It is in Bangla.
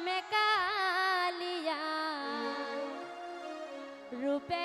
শ্যামে কালিয়া রূপে